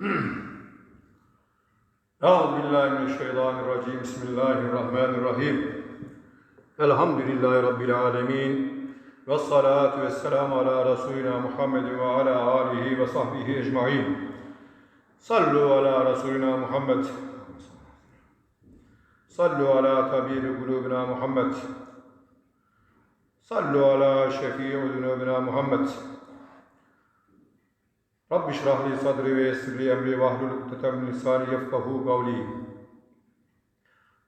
Hmm. Euzu billahi mineşşeytanirracim. Bismillahirrahmanirrahim. Elhamdülillahi rabbil alamin. Ve salatu ve selamu ala Resulina Muhammed ve ala alihi ve sahbihi ecmaîn. Sallu ala Resulina Muhammed. Sallu ala tabibi kulubina Muhammed. Sallu ala şefii udunubina Muhammed. Rabbi şrahli sadri ve yessirli emri vahlul ukdeten min lisani yefkahu kavli.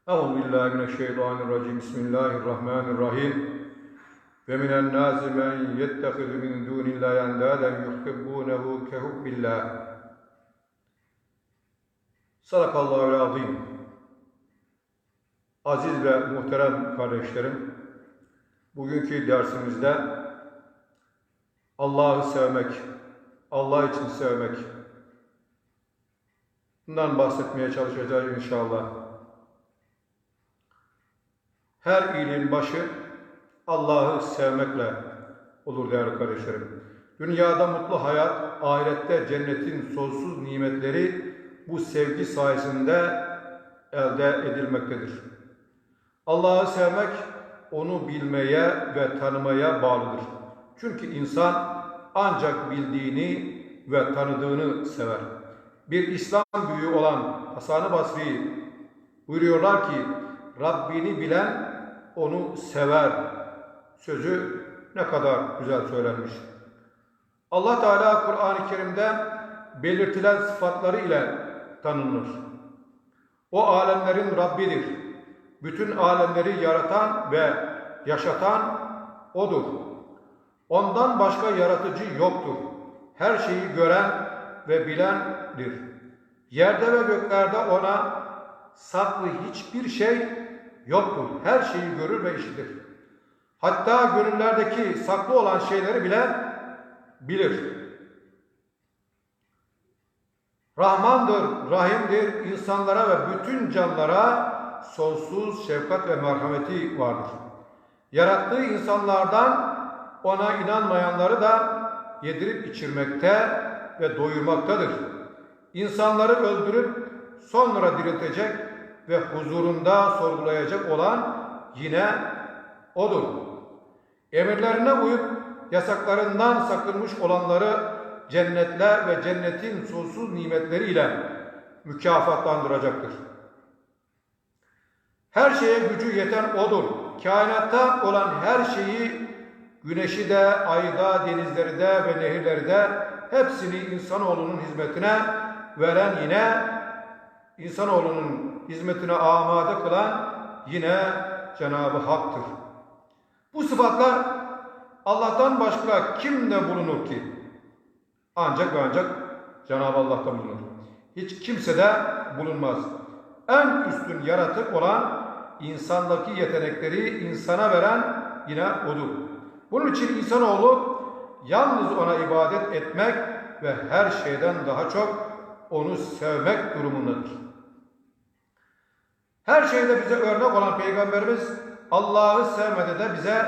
Euzu billahi mineşşeytanirracim. Bismillahirrahmanirrahim. Ve minen nâzi men yettehizu min dûnillâhi endâden yuhkibbûnehu kehubbillah. Sadakallahu azim. Aziz ve muhterem kardeşlerim, bugünkü dersimizde Allah'ı sevmek, Allah için sevmek. Bundan bahsetmeye çalışacağız inşallah. Her iyiliğin başı Allah'ı sevmekle olur değerli kardeşlerim. Dünyada mutlu hayat, ahirette cennetin sonsuz nimetleri bu sevgi sayesinde elde edilmektedir. Allah'ı sevmek onu bilmeye ve tanımaya bağlıdır. Çünkü insan ancak bildiğini ve tanıdığını sever. Bir İslam büyüğü olan Hasan-ı Basri buyuruyorlar ki Rabbini bilen onu sever. Sözü ne kadar güzel söylenmiş. Allah Teala Kur'an-ı Kerim'de belirtilen sıfatları ile tanınır. O alemlerin Rabbidir. Bütün alemleri yaratan ve yaşatan O'dur. Ondan başka yaratıcı yoktur. Her şeyi gören ve bilendir. Yerde ve göklerde ona saklı hiçbir şey yoktur. Her şeyi görür ve işitir. Hatta gönüllerdeki saklı olan şeyleri bile bilir. Rahmandır, rahimdir, insanlara ve bütün canlara sonsuz şefkat ve merhameti vardır. Yarattığı insanlardan ona inanmayanları da yedirip içirmekte ve doyurmaktadır. İnsanları öldürüp sonra diriltecek ve huzurunda sorgulayacak olan yine O'dur. Emirlerine uyup yasaklarından sakınmış olanları cennetler ve cennetin sonsuz nimetleriyle mükafatlandıracaktır. Her şeye gücü yeten O'dur. Kainatta olan her şeyi güneşi de, ayı da, denizleri de ve nehirleri de hepsini insanoğlunun hizmetine veren yine insanoğlunun hizmetine amade kılan yine Cenab-ı Hak'tır. Bu sıfatlar Allah'tan başka kimde bulunur ki? Ancak ve ancak Cenab-ı Allah'ta bulunur. Hiç kimsede bulunmaz. En üstün yaratık olan insandaki yetenekleri insana veren yine O'dur. Bunun için insanoğlu yalnız ona ibadet etmek ve her şeyden daha çok onu sevmek durumundadır. Her şeyde bize örnek olan Peygamberimiz Allah'ı sevmede de bize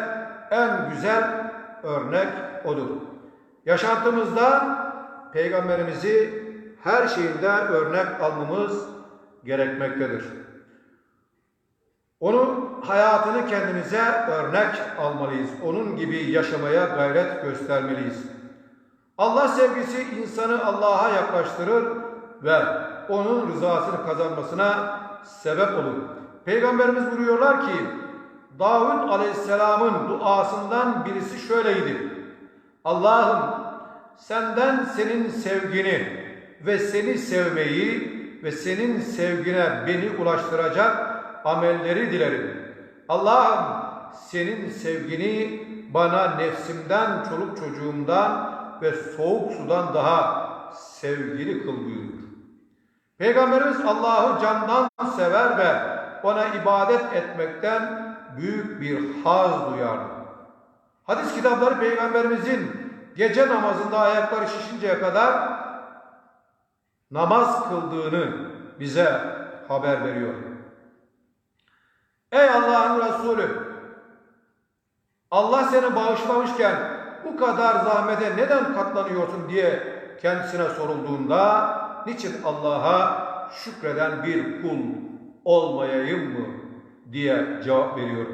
en güzel örnek odur. Yaşantımızda Peygamberimizi her şeyinde örnek almamız gerekmektedir. Onun hayatını kendimize örnek almalıyız. Onun gibi yaşamaya gayret göstermeliyiz. Allah sevgisi insanı Allah'a yaklaştırır ve onun rızasını kazanmasına sebep olur. Peygamberimiz buyuruyorlar ki Davud Aleyhisselam'ın duasından birisi şöyleydi. Allah'ım senden senin sevgini ve seni sevmeyi ve senin sevgine beni ulaştıracak amelleri dilerim. Allah'ım senin sevgini bana nefsimden, çoluk çocuğumdan ve soğuk sudan daha sevgili kıl buyurur. Peygamberimiz Allah'ı candan sever ve ona ibadet etmekten büyük bir haz duyar. Hadis kitapları Peygamberimizin gece namazında ayakları şişinceye kadar namaz kıldığını bize haber veriyor. Ey Allah'ın Resulü! Allah seni bağışlamışken bu kadar zahmete neden katlanıyorsun diye kendisine sorulduğunda niçin Allah'a şükreden bir kul olmayayım mı diye cevap veriyor.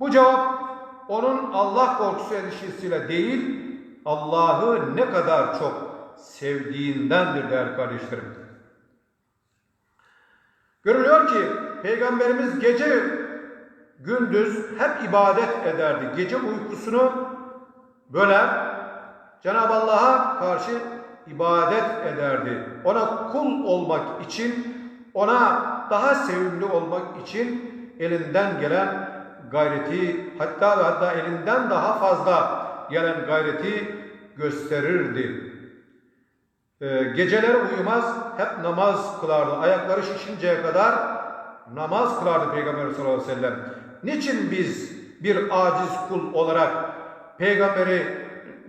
Bu cevap onun Allah korkusu endişesiyle değil, Allah'ı ne kadar çok sevdiğindendir değerli kardeşlerim. Görülüyor ki Peygamberimiz gece gündüz hep ibadet ederdi. Gece uykusunu böler, Cenab-ı Allah'a karşı ibadet ederdi. Ona kul olmak için, ona daha sevimli olmak için elinden gelen gayreti, hatta ve hatta elinden daha fazla gelen gayreti gösterirdi. Ee, geceleri uyumaz, hep namaz kılardı. Ayakları şişinceye kadar namaz kılardı Peygamber sallallahu aleyhi ve sellem. Niçin biz bir aciz kul olarak peygamberi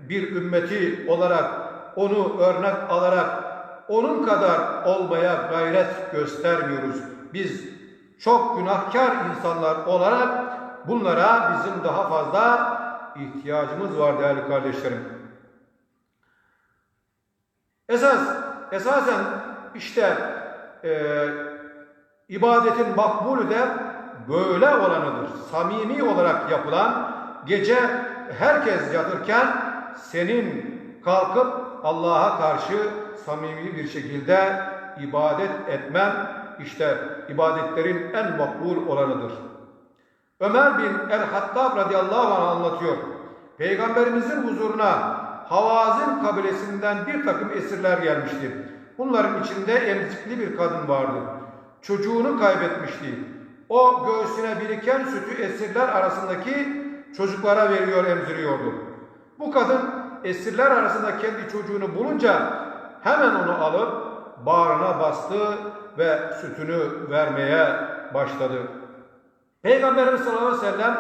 bir ümmeti olarak onu örnek alarak onun kadar olmaya gayret göstermiyoruz. Biz çok günahkar insanlar olarak bunlara bizim daha fazla ihtiyacımız var değerli kardeşlerim. Esas, esasen işte e, ibadetin makbulü de böyle olanıdır. Samimi olarak yapılan gece herkes yatırken senin kalkıp Allah'a karşı samimi bir şekilde ibadet etmen işte ibadetlerin en makbul olanıdır. Ömer bin el-Hattab radıyallahu anh anlatıyor. Peygamberimizin huzuruna Havazin kabilesinden bir takım esirler gelmişti. Bunların içinde emzikli bir kadın vardı. Çocuğunu kaybetmişti. O göğsüne biriken sütü esirler arasındaki çocuklara veriyor, emziriyordu. Bu kadın esirler arasında kendi çocuğunu bulunca hemen onu alıp bağrına bastı ve sütünü vermeye başladı. Peygamberimiz sallallahu aleyhi ve sellem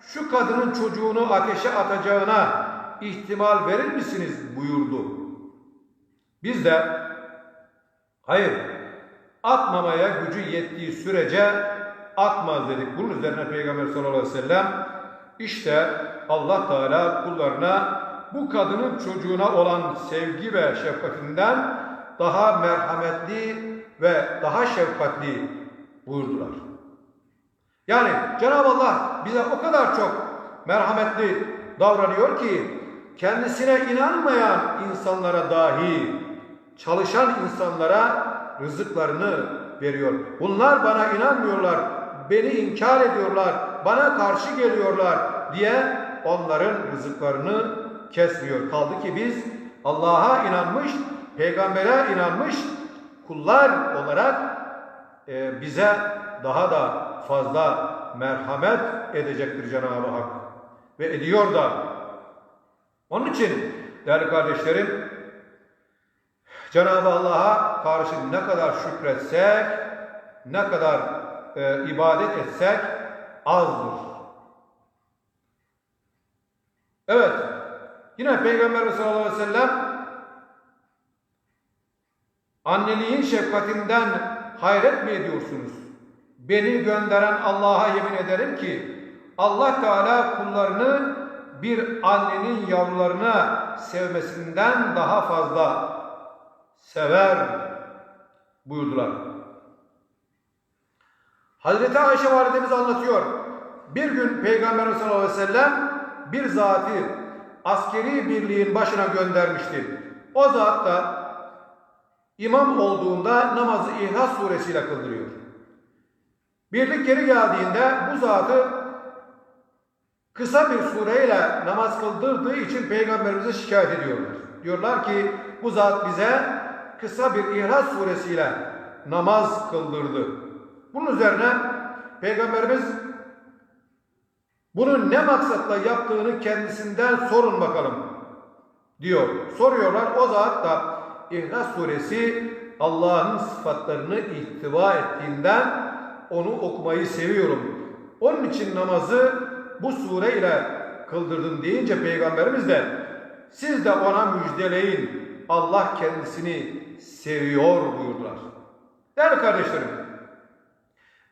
şu kadının çocuğunu ateşe atacağına ihtimal verir misiniz buyurdu. Biz de hayır atmamaya gücü yettiği sürece atmaz dedik. Bunun üzerine Peygamber sallallahu aleyhi ve sellem işte Allah Teala kullarına bu kadının çocuğuna olan sevgi ve şefkatinden daha merhametli ve daha şefkatli buyurdular. Yani Cenab-ı Allah bize o kadar çok merhametli davranıyor ki kendisine inanmayan insanlara dahi çalışan insanlara rızıklarını veriyor. Bunlar bana inanmıyorlar, beni inkar ediyorlar, bana karşı geliyorlar diye onların rızıklarını kesmiyor. Kaldı ki biz Allah'a inanmış, peygambere inanmış kullar olarak e, bize daha da fazla merhamet edecektir Cenab-ı Hak. Ve ediyor da. Onun için değerli kardeşlerim, Cenab-ı Allah'a karşı ne kadar şükretsek, ne kadar e, ibadet etsek azdır. Evet, yine Peygamber sallallahu aleyhi ve sellem anneliğin şefkatinden hayret mi ediyorsunuz? Beni gönderen Allah'a yemin ederim ki Allah Teala kullarını bir annenin yavrularına sevmesinden daha fazla sever buyurdular. Hazreti Ayşe validemiz anlatıyor. Bir gün Peygamber sallallahu aleyhi ve sellem bir zatı askeri birliğin başına göndermişti. O zat da imam olduğunda namazı İhlas suresiyle kıldırıyor. Birlik geri geldiğinde bu zatı kısa bir sureyle namaz kıldırdığı için peygamberimize şikayet ediyorlar. Diyorlar ki bu zat bize kısa bir İhlas suresiyle namaz kıldırdı. Bunun üzerine peygamberimiz bunu ne maksatla yaptığını kendisinden sorun bakalım diyor. Soruyorlar. O zat da İhlas suresi Allah'ın sıfatlarını ihtiva ettiğinden onu okumayı seviyorum. Onun için namazı bu sure ile kıldırdım deyince Peygamberimiz de siz de ona müjdeleyin. Allah kendisini seviyor buyurdular. Değerli kardeşlerim,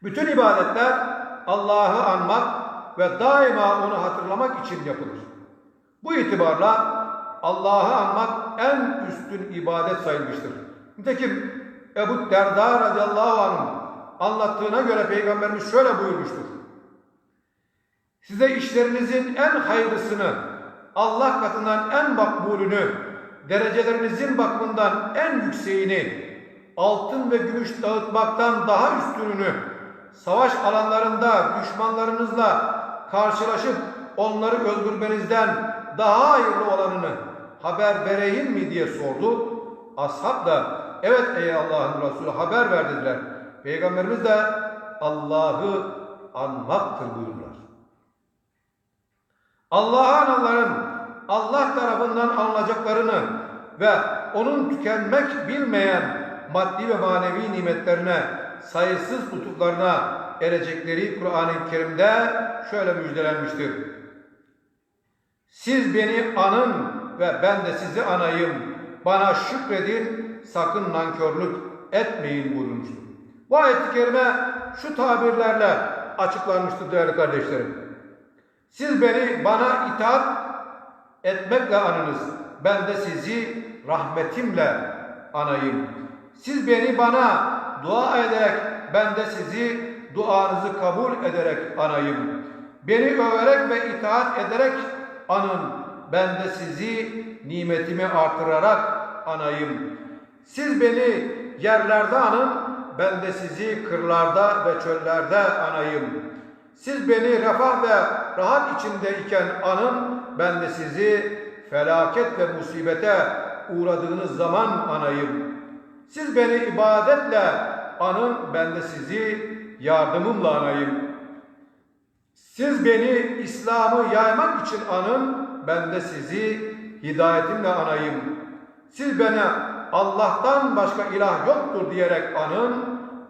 bütün ibadetler Allah'ı anmak ve daima onu hatırlamak için yapılır. Bu itibarla Allah'ı anmak en üstün ibadet sayılmıştır. Nitekim Ebu Derda radıyallahu anh anlattığına göre Peygamberimiz şöyle buyurmuştur. Size işlerinizin en hayırlısını, Allah katından en makbulünü, derecelerinizin bakımından en yükseğini, altın ve gümüş dağıtmaktan daha üstününü, savaş alanlarında düşmanlarınızla karşılaşıp onları öldürmenizden daha hayırlı olanını haber vereyim mi diye sordu. Ashab da evet ey Allah'ın Resulü haber ver dediler. Peygamberimiz de Allah'ı anmaktır buyurdular. Allah'ı ananların Allah tarafından anılacaklarını ve onun tükenmek bilmeyen maddi ve manevi nimetlerine, sayısız lütuflarına erecekleri Kur'an-ı Kerim'de şöyle müjdelenmiştir. Siz beni anın ve ben de sizi anayım. Bana şükredin, sakın nankörlük etmeyin buyurmuştur. Bu ayet-i kerime şu tabirlerle açıklanmıştır değerli kardeşlerim. Siz beni bana itaat etmekle anınız. Ben de sizi rahmetimle anayım. Siz beni bana dua ederek ben de sizi duanızı kabul ederek anayım. Beni överek ve itaat ederek anın. Ben de sizi nimetimi artırarak anayım. Siz beni yerlerde anın. Ben de sizi kırlarda ve çöllerde anayım. Siz beni refah ve rahat içindeyken anın, ben de sizi felaket ve musibete uğradığınız zaman anayım. Siz beni ibadetle anın, ben de sizi yardımımla anayım. Siz beni İslam'ı yaymak için anın, ben de sizi hidayetimle anayım. Siz beni Allah'tan başka ilah yoktur diyerek anın,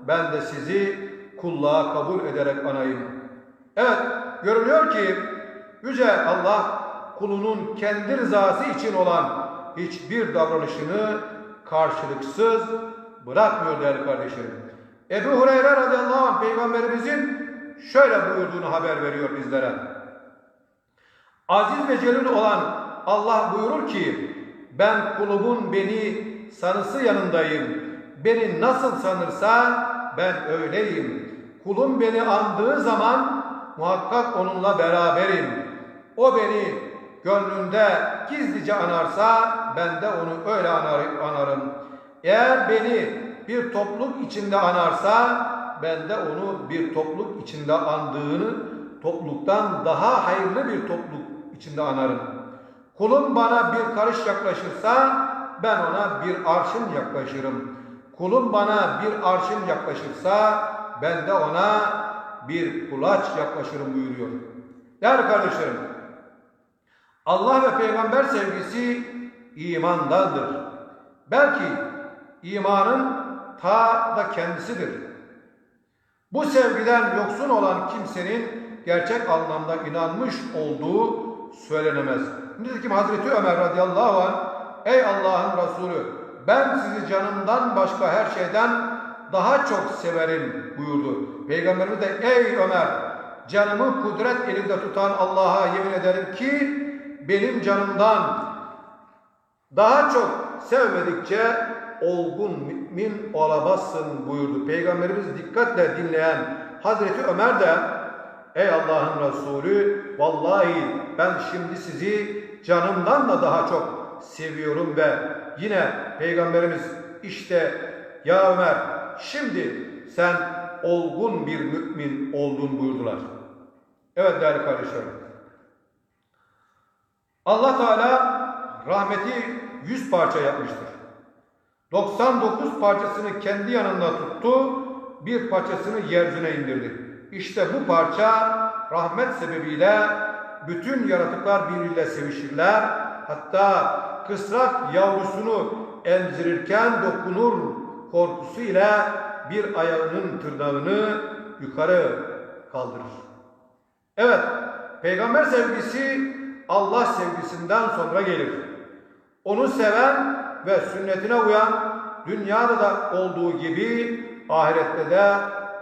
ben de sizi kulluğa kabul ederek anayım. Evet, görülüyor ki Yüce Allah kulunun kendi rızası için olan hiçbir davranışını karşılıksız bırakmıyor değerli kardeşlerim. Ebu Hureyre radıyallahu anh peygamberimizin şöyle buyurduğunu haber veriyor bizlere. Aziz ve celil olan Allah buyurur ki ben kulumun beni sanısı yanındayım. Beni nasıl sanırsa ben öyleyim. Kulum beni andığı zaman muhakkak onunla beraberim. O beni gönlünde gizlice anarsa ben de onu öyle anarım. Eğer beni bir topluluk içinde anarsa ben de onu bir topluluk içinde andığını topluluktan daha hayırlı bir topluluk içinde anarım. Kulum bana bir karış yaklaşırsa ben ona bir arşın yaklaşırım. Kulum bana bir arşın yaklaşırsa ben de ona bir kulaç yaklaşırım buyuruyor. Değerli kardeşlerim, Allah ve peygamber sevgisi imandandır. Belki imanın ta da kendisidir. Bu sevgiden yoksun olan kimsenin gerçek anlamda inanmış olduğu söylenemez. Nitekim Hazreti Ömer radıyallahu anh, ey Allah'ın Resulü ben sizi canımdan başka her şeyden daha çok severim buyurdu. Peygamberimiz de ey Ömer canımı kudret elinde tutan Allah'a yemin ederim ki benim canımdan daha çok sevmedikçe olgun mümin olamazsın buyurdu. Peygamberimiz dikkatle dinleyen Hazreti Ömer de ey Allah'ın Resulü vallahi ben şimdi sizi canımdan da daha çok seviyorum ve yine Peygamberimiz işte ya Ömer şimdi sen olgun bir mümin oldun buyurdular. Evet değerli kardeşlerim. Allah Teala rahmeti yüz parça yapmıştır. 99 parçasını kendi yanında tuttu, bir parçasını yeryüzüne indirdi. İşte bu parça rahmet sebebiyle bütün yaratıklar birbiriyle sevişirler. Hatta kısrak yavrusunu emzirirken dokunur korkusu ile bir ayağının tırnağını yukarı kaldırır. Evet, peygamber sevgisi Allah sevgisinden sonra gelir. Onu seven ve sünnetine uyan dünyada da olduğu gibi ahirette de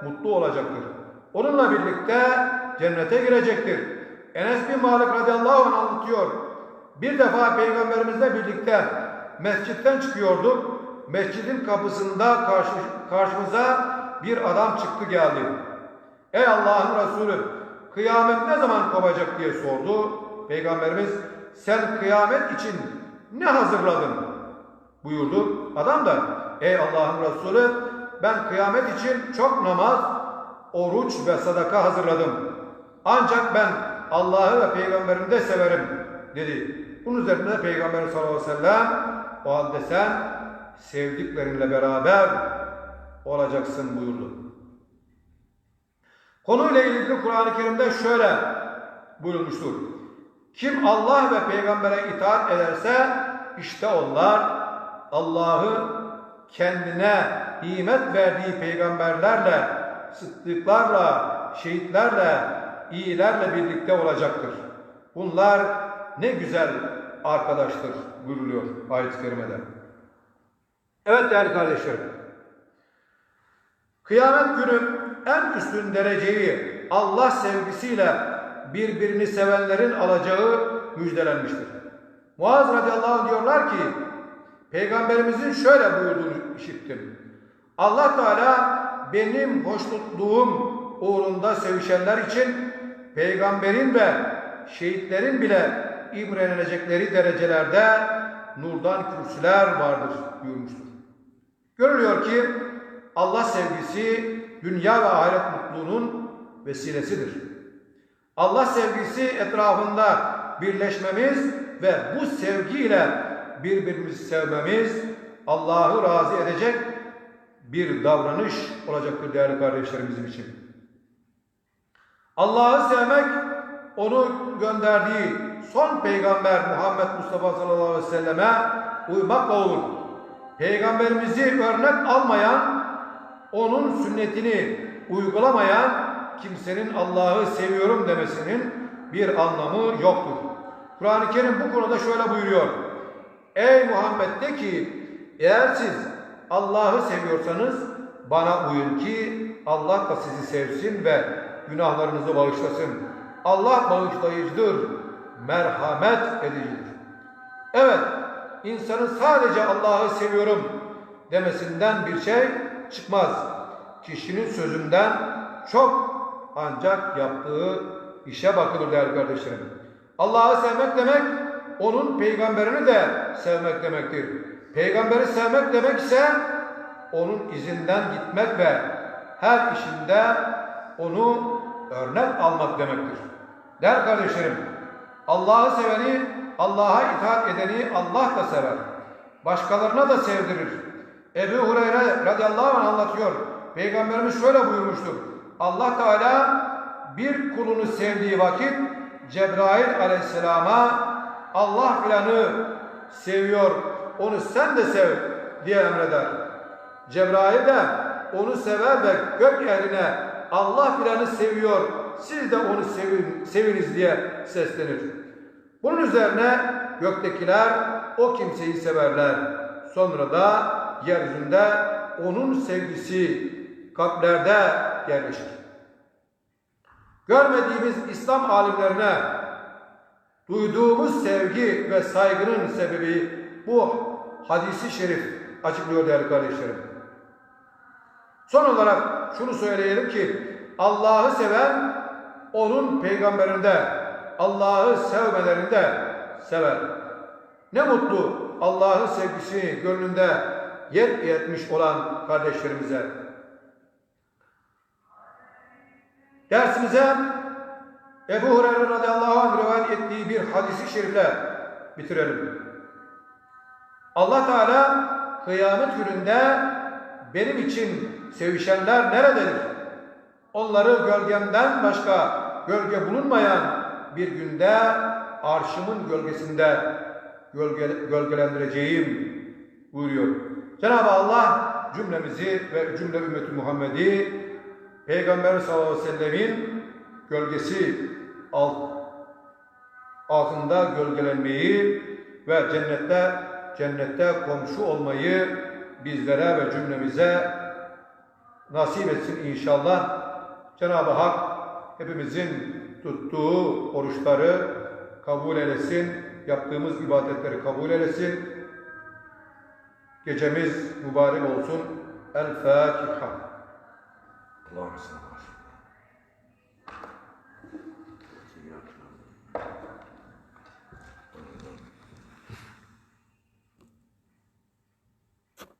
mutlu olacaktır. Onunla birlikte cennete girecektir. Enes bin Malik radıyallahu anh anlatıyor. Bir defa peygamberimizle birlikte mescitten çıkıyorduk. Mescidin kapısında karşı, karşımıza bir adam çıktı geldi. Ey Allah'ın Resulü kıyamet ne zaman kopacak diye sordu. Peygamberimiz sen kıyamet için ne hazırladın buyurdu. Adam da ey Allah'ın Resulü ben kıyamet için çok namaz, oruç ve sadaka hazırladım. Ancak ben Allah'ı ve peygamberini de severim dedi. Bunun üzerine Peygamber sallallahu aleyhi ve sellem o halde sen sevdiklerinle beraber olacaksın buyurdu. Konuyla ilgili Kur'an-ı Kerim'de şöyle buyurulmuştur. Kim Allah ve peygambere itaat ederse işte onlar Allah'ı kendine nimet verdiği peygamberlerle, sıddıklarla, şehitlerle, iyilerle birlikte olacaktır. Bunlar ne güzel arkadaştır buyuruluyor ayet-i kerimede. Evet değerli kardeşlerim. Kıyamet günü en üstün dereceyi Allah sevgisiyle birbirini sevenlerin alacağı müjdelenmiştir. Muaz radıyallahu anh diyorlar ki Peygamberimizin şöyle buyurduğunu işittim. Allah Teala benim hoşnutluğum uğrunda sevişenler için peygamberin ve şehitlerin bile imrenilecekleri derecelerde nurdan kürsüler vardır buyurmuştur. Görülüyor ki Allah sevgisi dünya ve ahiret mutluluğunun vesilesidir. Allah sevgisi etrafında birleşmemiz ve bu sevgiyle birbirimizi sevmemiz Allah'ı razı edecek bir davranış olacaktır değerli kardeşlerimizin için. Allah'ı sevmek onu gönderdiği son peygamber Muhammed Mustafa sallallahu aleyhi ve selleme uymakla olur. Peygamberimizi örnek almayan, onun sünnetini uygulamayan kimsenin Allah'ı seviyorum demesinin bir anlamı yoktur. Kur'an-ı Kerim bu konuda şöyle buyuruyor. Ey Muhammed de ki eğer siz Allah'ı seviyorsanız bana uyun ki Allah da sizi sevsin ve günahlarınızı bağışlasın. Allah bağışlayıcıdır, merhamet edicidir. Evet, insanın sadece Allah'ı seviyorum demesinden bir şey çıkmaz. Kişinin sözünden çok ancak yaptığı işe bakılır değerli kardeşlerim. Allah'ı sevmek demek, onun peygamberini de sevmek demektir. Peygamberi sevmek demek ise onun izinden gitmek ve her işinde onu örnek almak demektir. Der kardeşlerim, Allah'ı seveni, Allah'a itaat edeni Allah da sever. Başkalarına da sevdirir. Ebu Hureyre radıyallahu anh anlatıyor. Peygamberimiz şöyle buyurmuştur. Allah Teala bir kulunu sevdiği vakit Cebrail aleyhisselama Allah filanı seviyor, onu sen de sev diye emreder. Cebrail de onu sever ve gök yerine Allah filanı seviyor, siz de onu sevin, seviniz diye seslenir. Bunun üzerine göktekiler o kimseyi severler. Sonra da yeryüzünde onun sevgisi kalplerde yerleşir. Görmediğimiz İslam alimlerine duyduğumuz sevgi ve saygının sebebi bu hadisi şerif açıklıyor değerli kardeşlerim. Son olarak şunu söyleyelim ki Allah'ı seven onun peygamberinde Allah'ı sevmelerinde sever. Ne mutlu Allah'ın sevgisini gönlünde yer etmiş olan kardeşlerimize. Dersimize Ebu Hureyre radıyallahu anh rivayet ettiği bir hadisi şerifle bitirelim. Allah Teala kıyamet gününde benim için sevişenler nerededir? Onları gölgemden başka gölge bulunmayan bir günde arşımın gölgesinde gölge, gölgelendireceğim buyuruyor. Cenab-ı Allah cümlemizi ve cümle ümmeti Muhammed'i Peygamber sallallahu aleyhi ve sellemin gölgesi alt, altında gölgelenmeyi ve cennette cennette komşu olmayı bizlere ve cümlemize nasip etsin inşallah. Cenab-ı Hak hepimizin tuttuğu oruçları kabul eylesin. yaptığımız ibadetleri kabul eylesin. Gecemiz mübarek olsun. El Fatiha. Allah'ım sen